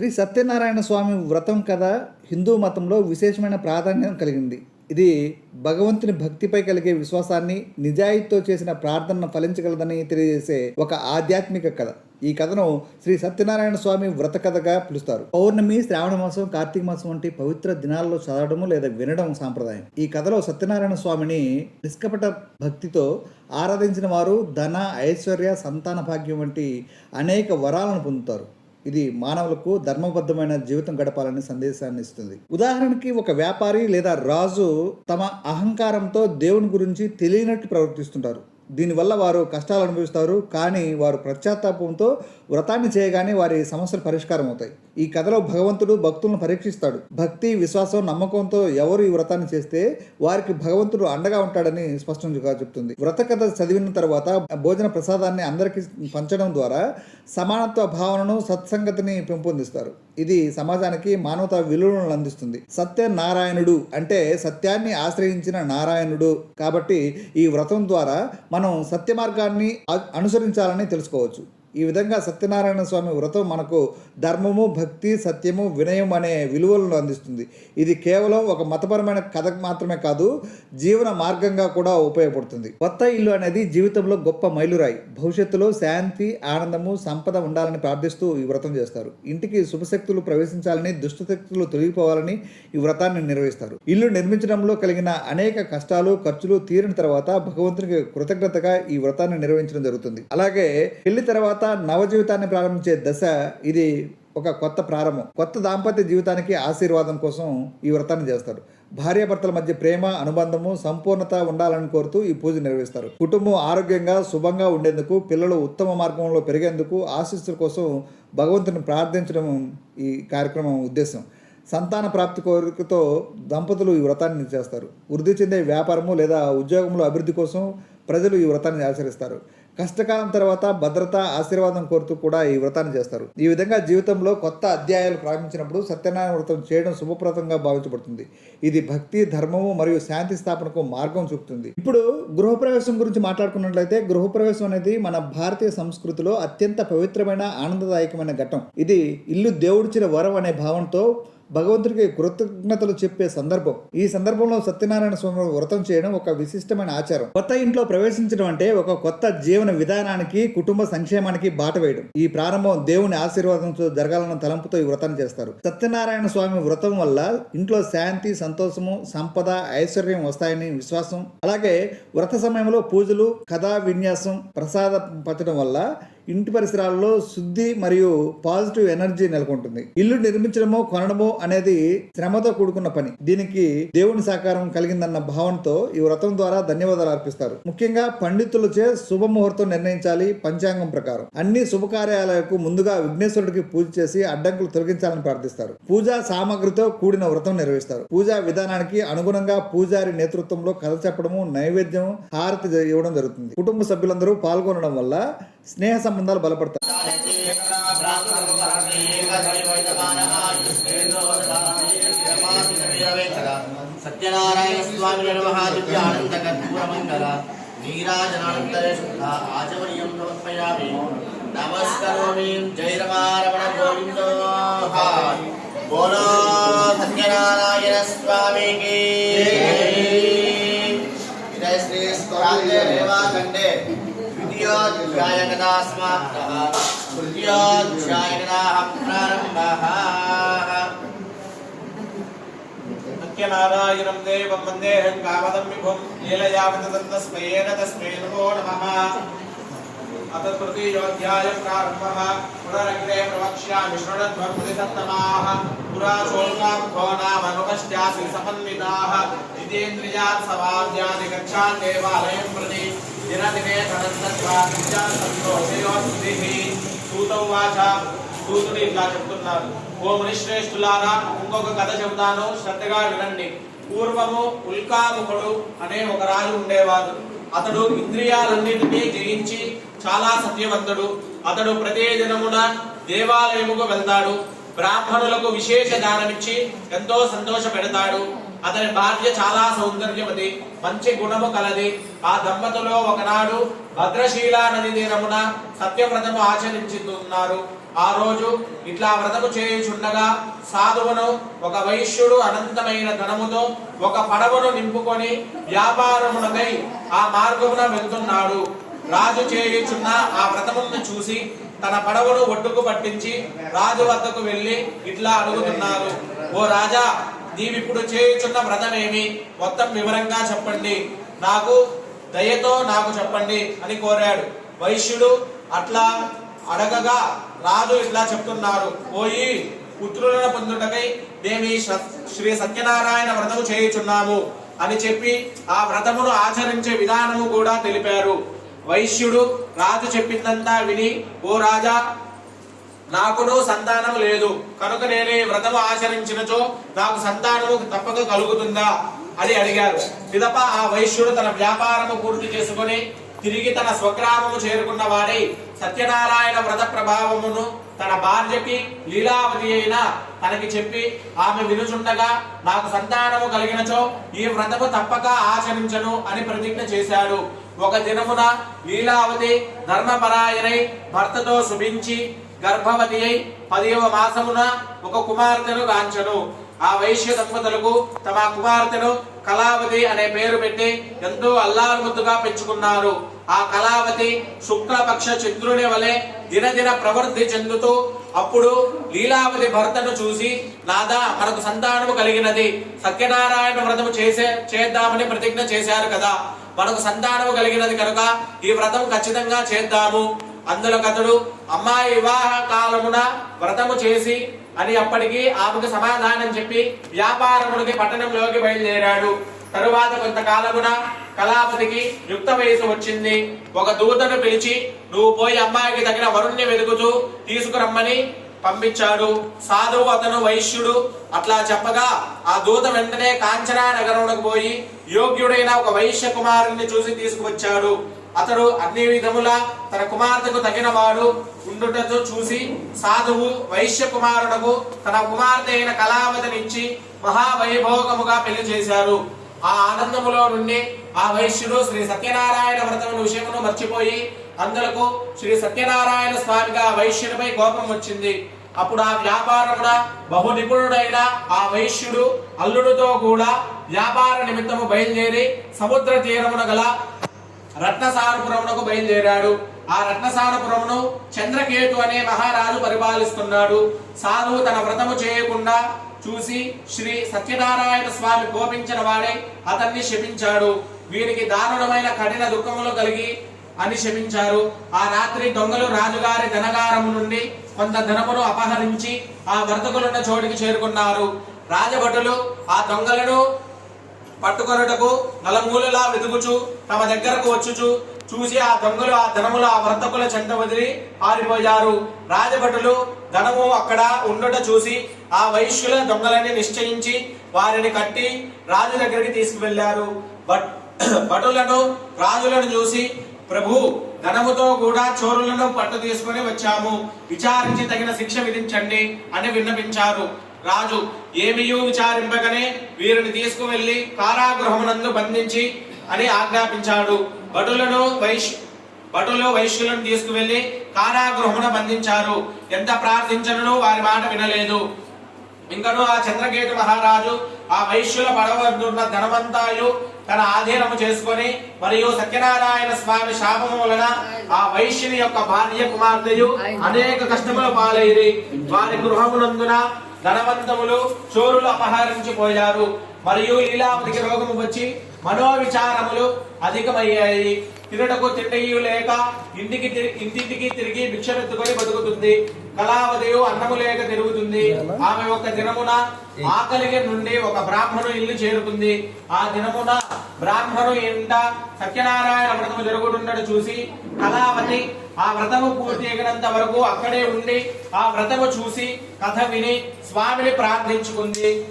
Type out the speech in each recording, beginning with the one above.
శ్రీ సత్యనారాయణ స్వామి వ్రతం కథ హిందూ మతంలో విశేషమైన ప్రాధాన్యం కలిగింది. ఇది భగవంతుని భక్తిపై కలిగే విశ్వాసాన్ని నిజాయితీతో చేసిన ప్రార్థనను ఫలించగలదని తెలియజేసే ఒక ఆధ్యాత్మిక కథ. ఈ కథను శ్రీ సత్యనారాయణ స్వామి వ్రత కథగా పిలుస్తారు. పౌర్ణమి శ్రావణ మాసం కార్తీక మాసం వంటి పవిత్ర దినాల్లో చదవడము లేదా వినడం సాంప్రదాయం. ఈ కథలో సత్యనారాయణ స్వామిని నిష్కపట భక్తితో ఆరాధించిన వారు ధన ఐశ్వర్య సంతాన భాగ్యం వంటి అనేక వరాలను పొందుతారు. ఇది మానవులకు ధర్మబద్ధమైన జీవితం గడపాలని సందేశాన్ని ఇస్తుంది. ఉదాహరణకి ఒక వ్యాపారి లేదా రాజు తమ అహంకారంతో దేవుని గురించి తెలియనట్టు ప్రవర్తిస్తుంటారు. దీనివల్ల వారు కష్టాలు అనుభవిస్తారు కానీ వారు పశ్చాత్తాపంతో వ్రతాన్ని చేయగానే వారి సమస్యలు పరిష్కారం అవుతాయి ఈ కథలో భగవంతుడు భక్తులను పరీక్షిస్తాడు. భక్తి విశ్వాసం నమ్మకంతో ఎవరు ఈ వ్రతాన్ని చేస్తే వారికి భగవంతుడు అండగా ఉంటాడని స్పష్టంగా చెప్తుంది. వ్రత కథ చదివిన తర్వాత భోజన ప్రసాదాన్ని అందరికీ పంచడం ద్వారా సమానత్వ భావనను సత్సంగతిని పెంపొందిస్తారు. ఇది సమాజానికి మానవతా విలువలను అందిస్తుంది. సత్యనారాయణుడు అంటే సత్యాన్ని ఆశ్రయించిన నారాయణుడు కాబట్టి ఈ వ్రతం ద్వారా మనం సత్య మార్గాన్ని అనుసరించాలని తెలుసుకోవచ్చు. ఈ విధంగా సత్యనారాయణ స్వామి వ్రతం మనకు ధర్మము భక్తి సత్యము వినయం అనే విలువలను అందిస్తుంది. ఇది కేవలం ఒక మతపరమైన కథ మాత్రమే కాదు జీవన మార్గంగా కూడా ఉపయోగపడుతుంది. కొత్త ఇల్లు అనేది జీవితంలో గొప్ప మైలురాయి. భవిష్యత్తులో శాంతి ఆనందము సంపద ఉండాలని ప్రార్థిస్తూ ఈ వ్రతం చేస్తారు. ఇంటికి శుభశక్తులు ప్రవేశించాలని దుష్టశక్తులు తొలగిపోవాలని ఈ వ్రతాన్ని నిర్వహిస్తారు. ఇల్లు నిర్మించడంలో కలిగిన అనేక కష్టాలు ఖర్చులు తీరిన తర్వాత భగవంతునికి కృతజ్ఞతగా ఈ వ్రతాన్ని నిర్వహించడం జరుగుతుంది. అలాగే పెళ్ళి తర్వాత నవజీవితాన్ని ప్రారంభించే దశ ఇది ఒక కొత్త ప్రారంభం. కొత్త దాంపత్య జీవితానికి ఆశీర్వాదం కోసం ఈ వ్రతాన్ని చేస్తారు. భార్యాభర్తల మధ్య ప్రేమ అనుబంధము సంపూర్ణత ఉండాలని కోరుతూ ఈ పూజ నిర్వహిస్తారు. కుటుంబం ఆరోగ్యంగా శుభంగా ఉండేందుకు పిల్లలు ఉత్తమ మార్గంలో పెరిగేందుకు ఆశీస్సుల కోసం భగవంతుని ప్రార్థించడం ఈ కార్యక్రమం ఉద్దేశం. సంతాన ప్రాప్తి కోరికతో దంపతులు ఈ వ్రతాన్ని చేస్తారు. వృద్ధి చెందే వ్యాపారము లేదా ఉద్యోగంలో అభివృద్ధి కోసం ప్రజలు ఈ వ్రతాన్ని ఆచరిస్తారు. కష్టకాలం తర్వాత భద్రత ఆశీర్వాదం కోరుతూ కూడా ఈ వ్రతాన్ని చేస్తారు. ఈ విధంగా జీవితంలో కొత్త అధ్యాయాలు ప్రారంభించినప్పుడు సత్యనారాయణ వ్రతం చేయడం శుభప్రదంగా భావించబడుతుంది. ఇది భక్తి ధర్మము మరియు శాంతి స్థాపనకు మార్గం చూపుతుంది. ఇప్పుడు గృహప్రవేశం గురించి మాట్లాడుకున్నట్లయితే గృహప్రవేశం అనేది మన భారతీయ సంస్కృతిలో అత్యంత పవిత్రమైన ఆనందదాయకమైన ఘట్టం. ఇది ఇల్లు దేవుడిచ్చిన వరం అనే భావంతో భగవంతుడికి కృతజ్ఞతలు చెప్పే సందర్భం. ఈ సందర్భంలో సత్యనారాయణ స్వామి వ్రతం చేయడం ఒక విశిష్టమైన ఆచారం. కొత్త ఇంట్లో ప్రవేశించడం అంటే ఒక కొత్త జీవన విధానానికి కుటుంబ సంక్షేమానికి బాట వేయడం. ఈ ప్రారంభం దేవుని ఆశీర్వాదంతో జరగాలన్న తలంపుతో ఈ వ్రతాన్ని చేస్తారు. సత్యనారాయణ స్వామి వ్రతం వల్ల ఇంట్లో శాంతి సంతోషము సంపద ఐశ్వర్యం వస్తాయని విశ్వాసం. అలాగే వ్రత సమయంలో పూజలు కథా విన్యాసం ప్రసాద పచ్చడం వల్ల ఇంటి పరిసరాల్లో శుద్ధి మరియు పాజిటివ్ ఎనర్జీ నెలకొంటుంది. ఇల్లు నిర్మించడమో కొనడమో అనేది శ్రమతో కూడుకున్న పని. దీనికి దేవుని సహకారం కలిగిందన్న భావనతో ఈ వ్రతం ద్వారా ధన్యవాదాలు అర్పిస్తారు. ముఖ్యంగా పండితులచే శుభముహూర్తం నిర్ణయించాలి పంచాంగం ప్రకారం. అన్ని శుభకార్యాలకు ముందుగా విఘ్నేశ్వరుడికి పూజ చేసి అడ్డంకులు తొలగించాలని ప్రార్థిస్తారు. పూజా సామగ్రితో కూడిన వ్రతం నిర్వహిస్తారు. పూజా విధానానికి అనుగుణంగా పూజారి నేతృత్వంలో కథ చెప్పడము నైవేద్యం హారతి ఇవ్వడం జరుగుతుంది. కుటుంబ సభ్యులందరూ పాల్గొనడం వల్ల స్నేహ సంబంధాలు బలపడతాయి సత్యనారాయణ స్వామి నిర్వహాదివ్య ఆనంద కర్పూర మంగళ నీరాజనానంతరే శుద్ధ ఆచమనీయం సమర్పయామి నమస్కరోమి జై రమారమణ గోవిందో. బోలో సత్యనారాయణ స్వామికి జై శ్రీ స్వామి ध्याय कदा समाप्तः तृतीयोध्याय कदाः प्रारम्भः नारायणं देवं वन्देऽहं कामदं विभुं लीलयावतदन्तस्मयेन तस्मै नमो नमः। अथ तृतीयोऽध्यायं प्रारम्भः। पुनरग्रे प्रवक्ष्यामि शृणध्वं प्रतिसप्तमाः पुरा शोकाब्धो नाम नृपश्चासि समन्विताः। जितेन्द्रियात् समाद्यादि गच्छान् देवालयं प्रति దినదినే తనంతత్వా నిత్యాన్ సూతం వాచ సూతుడు ఇట్లా చెప్తున్నారు ఓ మునిశ్రేష్ఠులారా ఇంకొక కథ చెబుతాను. శ్రద్ధగా వినండి. పూర్వము ఉల్కాముఖుడు అనే ఒక రాజు ఉండేవాడు. అతడు ఇంద్రియాలన్నింటినీ జయించి చాలా సత్యవంతుడు. అతడు ప్రతి దినమున దేవాలయముకు వెళ్తాడు. బ్రాహ్మణులకు విశేష దానమిచ్చి ఎంతో సంతోష పెడతాడు అతని భార్య చాలా సౌందర్యవతి మంచి గుణము కలది. ఆ దంపతులు ఒకనాడు భద్రశీల నది తీరమున సత్యవ్రతము ఆచరించుతున్నారు. ఆ రోజు ఇట్లా వ్రతము చేయుచుండగా సాధువును ఒక వైశ్యుడు అనంతమైన ధనముతో ఒక పడవను నింపుకొని వ్యాపారమునకై ఆ మార్గమున వెళ్తున్నాడు. రాజు చేయుచున్న ఆ వ్రతమును చూసి తన పడవను ఒడ్డుకు పట్టించి రాజు వద్దకు వెళ్ళి ఇట్లా అడుగుతున్నారు ఓ రాజా నీవిప్పుడు చేయుచున్న వ్రతమేమి? మొత్తం వివరంగా చెప్పండి. నాకు దయతో నాకు చెప్పండి అని కోరాడు. వైశ్యుడు అట్లా అడగగా రాజు ఇట్లా చెప్తున్నారు పోయి పుత్రులను పొందుటకై మేము శ్రీ సత్యనారాయణ వ్రతము చేయుచున్నాము అని చెప్పి ఆ వ్రతమును ఆచరించే విధానము కూడా తెలిపారు. వైశ్యుడు రాజు చెప్పిందంతా విని ఓ రాజా నాకును సంతానం లేదు. కనుక నేను ఈ వ్రతము ఆచరించినచో నాకు సంతానము తప్పక కలుగుతుందా? అని అడిగారు. పిదప ఆ వైశ్యుడు తన వ్యాపారము పూర్తి చేసుకుని తిరిగి తన స్వగ్రామము చేరుకున్న వాడై సత్యనారాయణ వ్రత ప్రభావమును తన భార్యకి లీలావతి అయిన తనకి చెప్పి ఆమె వినుచుండగా నాకు సంతానము కలిగినచో ఈ వ్రతము తప్పక ఆచరించను అని ప్రతిజ్ఞ చేశాడు. ఒక దినమున లీలావతి ధర్మపరాయణై భర్తతో శుభించి గర్భవతి అయి పదివ మాసమున ఒక కుమార్తెను గాంచను. ఆ వైశ్య దంపతులకు తమ కుమార్తెను కళావతి అనే పేరు పెట్టి ఎంతో అల్లారుముద్దుగా పెంచుకున్నారు. ఆ కళావతి శుక్లపక్ష చంద్రుని వలె దినదిన ప్రవృద్ధి చెందుతూ అప్పుడు లీలావతి భర్తను చూసి నాదా మనకు సంతానము కలిగినది. సత్యనారాయణ వ్రతము చేసే చేద్దామని ప్రతిజ్ఞ చేశారు కదా. మనకు సంతానము కలిగినది కనుక ఈ వ్రతం ఖచ్చితంగా చేద్దాము. అందులో కథడు అమ్మాయి వివాహ కాలమున వ్రతము చేసి అని అప్పటికి ఆమెకు సమాధానం చెప్పి వ్యాపారముడికి పట్టణంలోకి బయలుదేరాడు. తరువాత కొంతకాలమున కళాపతికి యుక్త వయసు వచ్చింది. ఒక దూతను పిలిచి నువ్వు పోయి అమ్మాయికి తగిన వరుణ్ణి వెతుకుతూ తీసుకురమ్మని పంపించాడు. సాధువు అతను వైశ్యుడు. అట్లా చెప్పగా ఆ దూత వెంటనే కాంచనా నగరమునకు పోయి యోగ్యుడైన ఒక వైశ్య కుమారుని చూసి తీసుకువచ్చాడు. అతడు అన్ని విధముల తన కుమార్తెకు తగిన వాడు ఉండుటతో చూసి సాధువు వైశ్య కుమారుడకు తన కుమార్తె అయిన కళావతినిచ్చి మహావైభోగముగా పెళ్ళి చేశారు. ఆ ఆనందములో నుండి ఆ వైశ్యుడు శ్రీ సత్యనారాయణ వ్రతముల విషయమును మర్చిపోయి అందులకు శ్రీ సత్యనారాయణ స్వామిగా ఆ వైశ్యుడిపై కోపం వచ్చింది. అప్పుడు ఆ వ్యాపారమున బహు నిపుణుడైన ఆ వైశ్యుడు అల్లుడితో కూడా వ్యాపార నిమిత్తము బయలుదేరి సముద్ర తీరమున గల రత్నసారపురమునకు బయలుదేరాడు. ఆ రత్నసారపురమును చంద్రకేతు అనే మహారాజు పరిపాలిస్తున్నాడు. సాధువు తన వ్రతము చేయకుండా చూసి శ్రీ సత్యనారాయణ స్వామి కోపించిన వాడే అతన్ని శపించాడు. వీరికి దారుణమైన కఠిన దుఃఖములు కలిగి అని శపించారు. ఆ రాత్రి దొంగలు రాజుగారి ధనగారము నుండి కొంత ధనమును అపహరించి ఆ వర్తకులున్న చోటికి చేరుకున్నారు. రాజభటులు ఆ దొంగలను పట్టుకొనుటకు నలమూలలా వెదుగుచు తమ దగ్గరకు వచ్చుచు చూసి ఆ దొంగలు ఆ ధనములు ఆ వర్తకుల చెంత వదిలి పారిపోయారు రాజభటులు ధనము అక్కడ ఉండట చూసి ఆ వైశ్యుల దొంగలని నిశ్చయించి వారిని కట్టి రాజు దగ్గరికి తీసుకువెళ్ళారు బట్ భటులను రాజులను చూసి ప్రభు ధనముతో కూడా చోరులను పట్టు తీసుకొని వచ్చాము. విచారించి తగిన శిక్ష విధించండి అని విన్నపించారు. రాజు ఏమియూ విచారింపగానే వీరిని తీసుకువెళ్ళి కారాగృహమునందు బంధించి అని ఆజ్ఞాపించాడు. భటులను వైశ్య భటులు వైశ్యులను తీసుకువెళ్ళి కారాగృహమున బంధించారు. ఎంత ప్రార్థించను వారి మాట వినలేదు. ఇంకను ఆ చంద్రకేతు మహారాజు ఆ వైశ్యుల పడవద్దున్న ధనమంతాయు తన ఆధీనము చేసుకొని మరియు సత్యనారాయణ స్వామి శాపము వలన ఆ వైశ్యుని యొక్క భార్య కుమార్తెయు అనేక కష్టముల పాలైరి. వారి గృహమునందున ధనవంతములు చోరులు అపహరించిపోయారు. మరియు లీలావతికి రోగము వచ్చి మనోవిచారములు అధికమయ్యాయి. తినటకు తిండియు లేక ఇంటికి తిరి- ఇంటింటికి తిరిగి భిక్షమెత్తుకొని బతుకుతుంది. కళావతియు అన్నము లేక తిరుగుతుంది. ఆమె ఒక దినమున ఆకలికి నుండి ఒక బ్రాహ్మణు ఇల్లు చేరుకుంది ఆ దినమున బ్రాహ్మణు ఇంట సత్యనారాయణ వ్రతము జరుగుతుండడు చూసి కళావతి ఆ వ్రతము పూర్తి ఎగినంత వరకు అక్కడే ఉండి ఆ వ్రతము చూసి కథ విని స్వామిని ప్రార్థించుకుంది.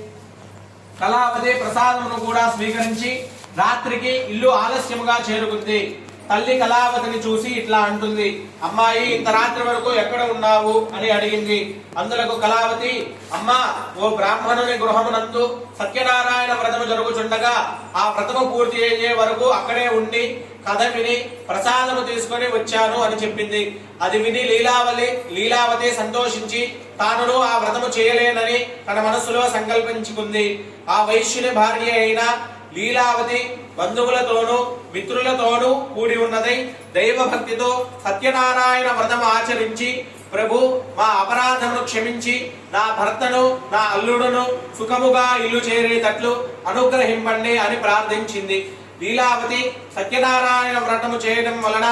కళావతి ప్రసాదమును కూడా స్వీకరించి రాత్రికి ఇల్లు ఆలస్యముగా చేరుకుంది. తల్లి కళావతిని చూసి ఇట్లా అంటుంది అమ్మాయి ఇంత రాత్రి వరకు ఎక్కడ ఉన్నావు? అని అడిగింది. అందులకు కళావతి అమ్మా ఓ బ్రాహ్మణుని గృహమునందు సత్యనారాయణ వ్రతము జరుగుచుండగా ఆ వ్రతము పూర్తి అయ్యే వరకు అక్కడే ఉండి కథ విని ప్రసాదము తీసుకొని వచ్చాను అని చెప్పింది. అది విని లీలావలి లీలావతి సంతోషించి తానును ఆ వ్రతము చేయలేనని తన మనసులో సంకల్పించుకుంది. ఆ వైశ్యుని భార్య అయిన లీలావతి బంధువులతోనూ మిత్రులతోనూ కూడి ఉన్నదై. దైవభక్తితో సత్యనారాయణ వ్రతం ఆచరించి ప్రభు మా అపరాధమును క్షమించి నా భర్తను నా అల్లుడును సుఖముగా ఇల్లు చేరేటట్లు అనుగ్రహింపండి అని ప్రార్థించింది. లీలావతి సత్యనారాయణ వ్రతము చేయడం వలన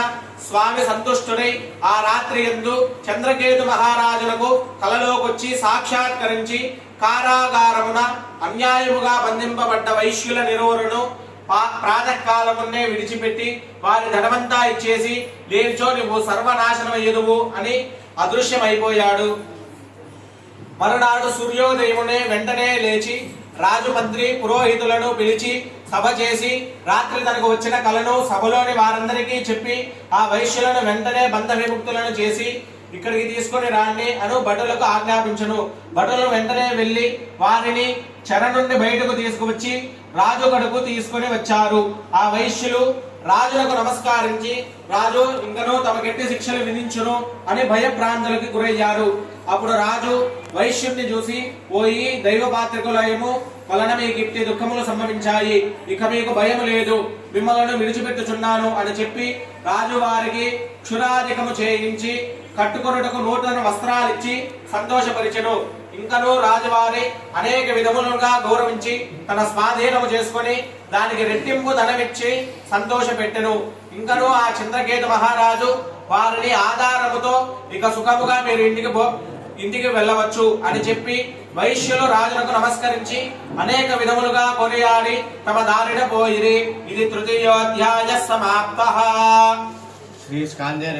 స్వామి సంతుష్టుడై ఆ రాత్రి ఎందు చంద్రకేతు మహారాజులకు కలలోకొచ్చి సాక్షాత్కరించి కారాగారమున అన్యాయముగా బంధింపబడ్డ వైశ్యుల నిరోరును పా- ప్రాతకాలమున్నే విడిచిపెట్టి వారి ధనమంతా ఇచ్చేసి లేచో నువ్వు సర్వనాశనమయ్యదువు అని అదృశ్యమైపోయాడు. మరునాడు సూర్యోదయమునే వెంటనే లేచి రాజు మంత్రి పురోహితులను పిలిచి సభ చేసి రాత్రి తనకు వచ్చిన కలను సభలోని వారందరికీ చెప్పి ఆ వైశ్యులను వెంటనే బంధ విముక్తులను చేసి ఇక్కడికి తీసుకొని రాండి అను భటులకు ఆజ్ఞాపించను. భటులు వెంటనే వెళ్ళి వారిని చెర నుండి బయటకు తీసుకువచ్చి రాజు గడుపు తీసుకొని వచ్చారు. ఆ వైశ్యులు రాజులకు నమస్కరించి రాజు ఇంకనూ తమకెట్టి శిక్షలు విధించును అని భయభ్రాంతులకి గురయ్యారు. అప్పుడు రాజు వైశ్యుణ్ణి చూసి పోయి దైవ పాత్రికులయము వలన మీకు ఇట్టి దుఃఖములు సంభవించాయి. ఇక మీకు భయం లేదు. మిమ్మల్ని విడిచిపెట్టుచున్నాను అని చెప్పి రాజు వారికి క్షురాధికము చేయించి కట్టుకొనుటకు నూతన వస్త్రాలిచ్చి సంతోషపరిచెను. ఇంకనూ రాజువారి అనేక విధములుగా గౌరవించి తన స్వాధీనము చేసుకొని దానికి రెట్టింపు ధనమిచ్చి సంతోషపెట్టెను. ఇంకనూ ఆ చంద్రకేతు మహారాజు వారిని ఆధారముతో ఇక సుఖముగా మీరు ఇంటికి పో ఇంటికి వెళ్ళవచ్చు అని చెప్పి వైశ్యులు రాజులకు నమస్కరించి అనేక విధములుగా కొనియాడి తమ దారిన పోయిరి. ఇది తృతీయోధ్యాయ సమాప్త. శ్రీ స్కాందే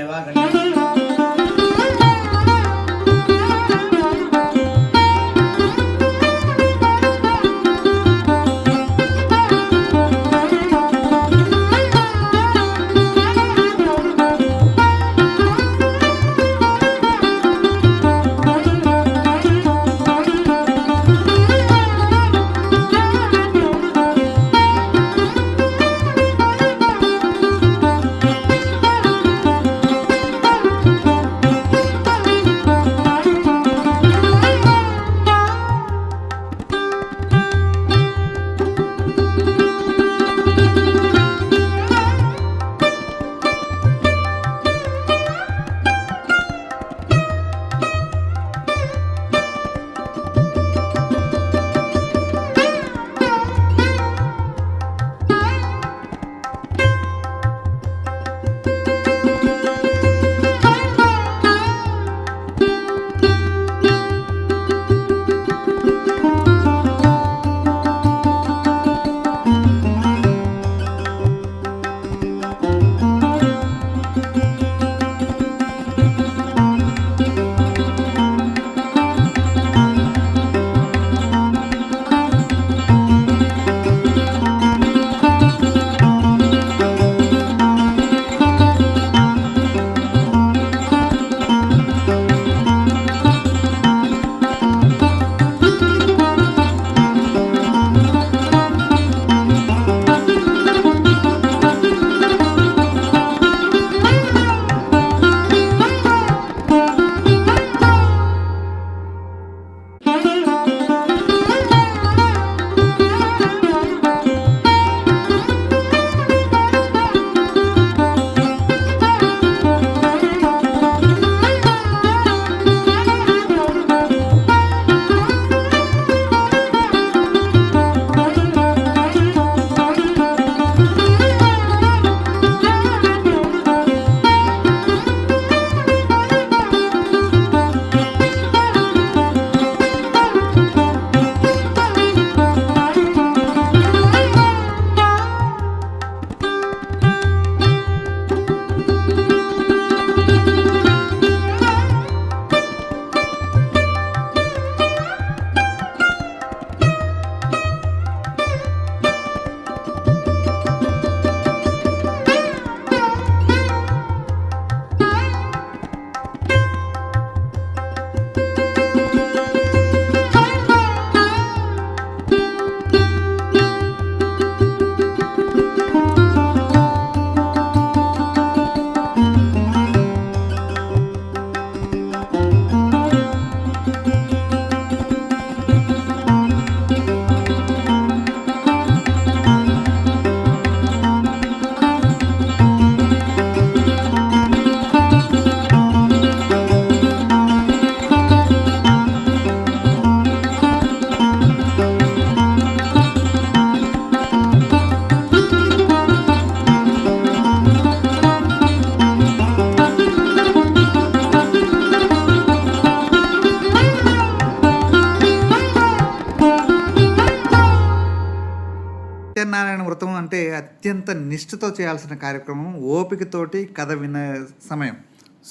నిష్ఠతో చేయాల్సిన కార్యక్రమం ఓపికతోటి కథ వినే సమయం.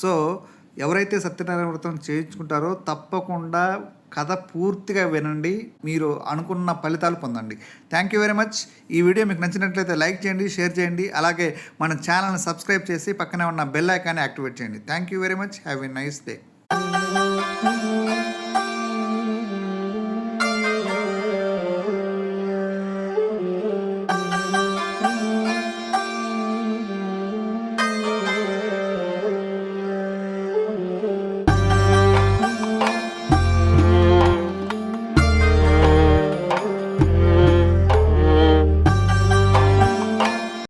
సో ఎవరైతే సత్యనారాయణ వ్రతం చేయించుకుంటారో తప్పకుండా కథ పూర్తిగా వినండి. మీరు అనుకున్న ఫలితాలు పొందండి. థ్యాంక్ యూ వెరీ మచ్ ఈ వీడియో మీకు నచ్చినట్లయితే లైక్ చేయండి షేర్ చేయండి. అలాగే మన ఛానల్ని సబ్స్క్రైబ్ చేసి పక్కనే ఉన్న బెల్ ఐకాన్ని యాక్టివేట్ చేయండి. Thank you very much have a nice day